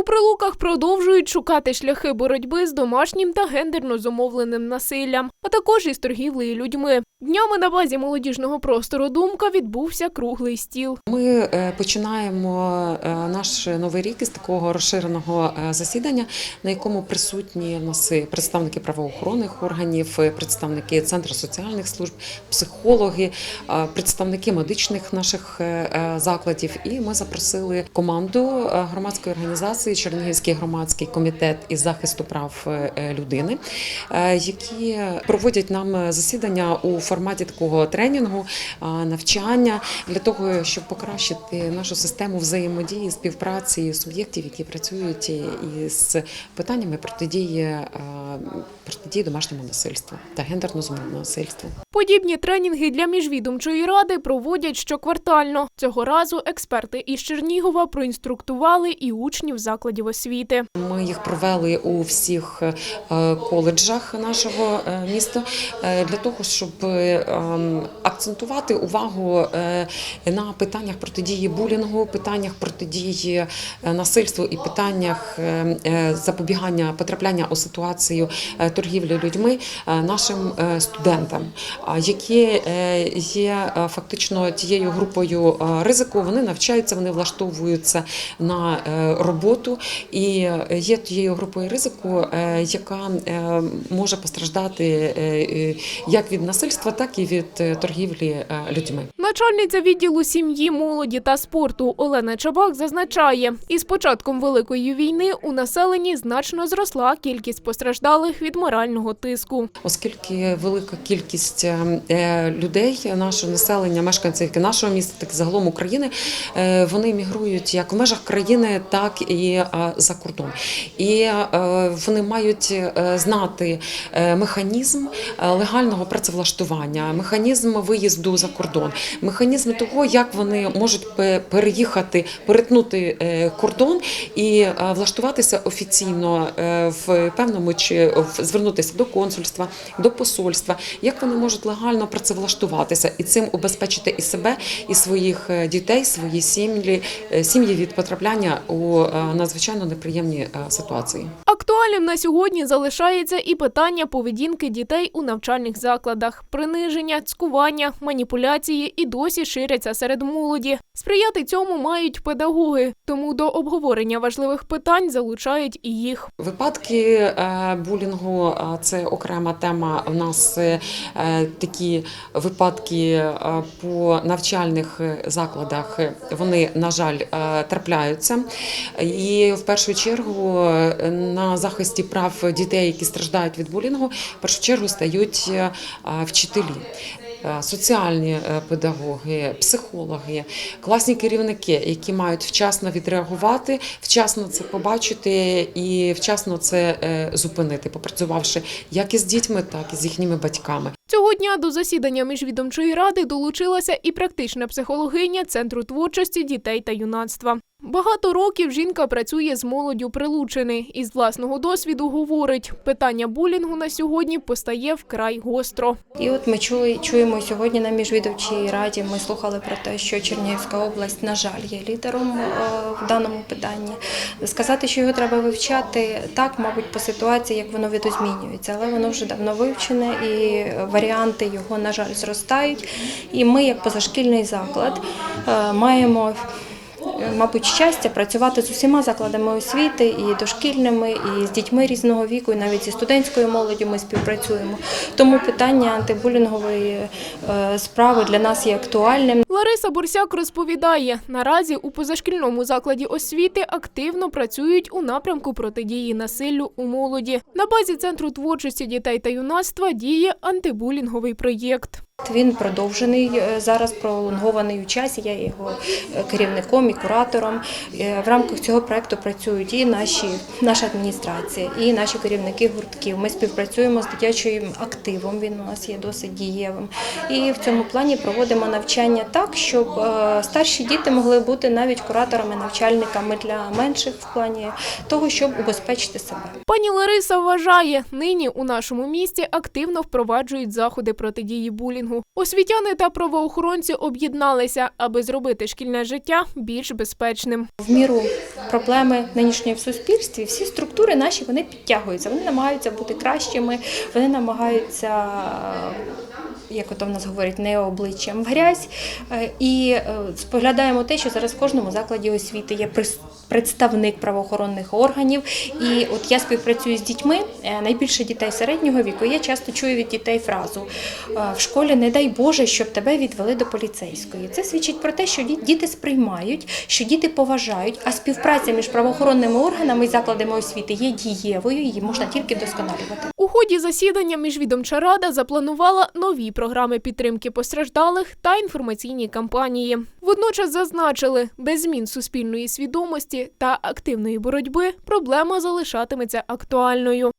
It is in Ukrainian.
У прилуках продовжують шукати шляхи боротьби з домашнім та гендерно зумовленим насиллям, а також із торгівлею людьми. Днями на базі молодіжного простору Думка відбувся круглий стіл. Ми е, починаємо е, наш новий рік із такого розширеного е, засідання, на якому присутні в нас представники правоохоронних органів, представники центру соціальних служб, психологи, представники медичних наших закладів. І ми запросили команду громадської організації Чернігівський громадський комітет із захисту прав е, е, людини, е, які проводять нам засідання у форматі такого тренінгу, навчання для того, щоб покращити нашу систему взаємодії, співпраці суб'єктів, які працюють із питаннями протидії, протидії домашньому насильству та гендерно зумовленому насильству. Подібні тренінги для міжвідомчої ради проводять щоквартально. Цього разу експерти із Чернігова проінструктували і учнів закладів освіти. Ми їх провели у всіх е, коледжах нашого е, міста е, для того, щоб ем, акцентувати увагу на питаннях протидії булінгу, питаннях протидії насильству і питаннях запобігання потрапляння у ситуацію торгівлі людьми нашим студентам, які є фактично тією групою ризику. Вони навчаються, вони влаштовуються на е, роботу і є тією групою ризику, е, яка е, може постраждати е, е, як від насильства, так і від е, торгівлі е, людьми. Начальниця відділу сім'ї, молоді та спорту Олена Чабак зазначає, із початком великої війни у населенні значно зросла кількість постраждалих від морального тиску. Оскільки велика кількість е, е, людей, нашого населення, мешканців нашого міста, так і загалом України, е, вони мігрують як в межах країни, так і за кордон. І вони мають знати механізм легального працевлаштування, механізм виїзду за кордон, механізм того, як вони можуть переїхати, перетнути е, кордон і е, влаштуватися офіційно е, в певному чи звернутися до консульства, до посольства, як вони можуть легально працевлаштуватися і цим убезпечити і себе, і своїх дітей, свої сім'ї, сім'ї від потрапляння у надзвичайно неприємні ситуації. Актуальним на сьогодні залишається і питання поведінки дітей у навчальних закладах. Приниження, цькування, маніпуляції і досі ширяться серед молоді. Сприяти цьому мають педагоги, тому до обговорення важливих питань залучають і їх. Випадки е, булінгу це окрема тема. У нас е, е, такі випадки по навчальних закладах. Вони на жаль трапляються. І в першу чергу е, захисті прав дітей, які страждають від булінгу, в першу чергу стають е, вчителі. е, Соціальні е, педагоги, психологи, класні керівники, які мають вчасно відреагувати, вчасно це побачити і вчасно це зупинити, попрацювавши як із дітьми, так і з їхніми батьками. Цього дня до засідання міжвідомчої ради долучилася і практична психологиня Центру творчості дітей та юнацтва. Багато років жінка працює з молоддю Прилучини і з власного досвіду говорить, питання булінгу на сьогодні постає вкрай гостро. І от ми чули, чуємо сьогодні на міжвідовчій раді. Ми слухали про те, що Чернігівська область, на жаль, є лідером е, в даному питанні. Сказати, що його треба вивчати так, мабуть, по ситуації, як воно видозмінюється, але воно вже давно вивчене і варіанти його, на жаль, зростають. І ми, як позашкільний заклад, е, маємо. Е, Мабуть, щастя працювати з усіма закладами освіти, і дошкільними, і з дітьми різного віку, і навіть зі студентською молоддю ми співпрацюємо. Тому питання антибулінгової е, справи для нас є актуальним. Лариса Бурсяк розповідає, наразі у позашкільному закладі освіти активно працюють у напрямку протидії насиллю у молоді. На базі центру творчості дітей та юнацтва діє антибулінговий проєкт. Він продовжений е, зараз, пролонгований у часі. Я його е, керівником і куратором. Е, В рамках цього проекту працюють і наші наша адміністрація, і наші керівники гуртків. Ми співпрацюємо з дитячим активом. Він у нас є досить дієвим. І в цьому плані проводимо навчання так, щоб старші діти могли бути навіть кураторами, навчальниками для менших в плані того, щоб убезпечити себе. Пані Лариса вважає, нині у нашому місті активно впроваджують заходи протидії булінгу. Булінгу. Освітяни та правоохоронці об'єдналися, аби зробити шкільне життя більш безпечним. В міру проблеми нинішньої в суспільстві всі структури наші вони підтягуються. Вони намагаються бути кращими, вони намагаються. Як ото в нас говорять, не обличчям в грязь. Е, І е, споглядаємо те, що зараз в кожному закладі освіти є представник правоохоронних органів. І от я співпрацюю з дітьми, е, найбільше дітей середнього віку. Я часто чую від дітей фразу в школі не дай Боже, щоб тебе відвели до поліцейської. Це свідчить про те, що діти сприймають, що діти поважають, а співпраця між правоохоронними органами і закладами освіти є дієвою, її можна тільки вдосконалювати. Ході засідання міжвідомча рада запланувала нові програми підтримки постраждалих та інформаційні кампанії. Водночас зазначили, без змін суспільної свідомості та активної боротьби проблема залишатиметься актуальною.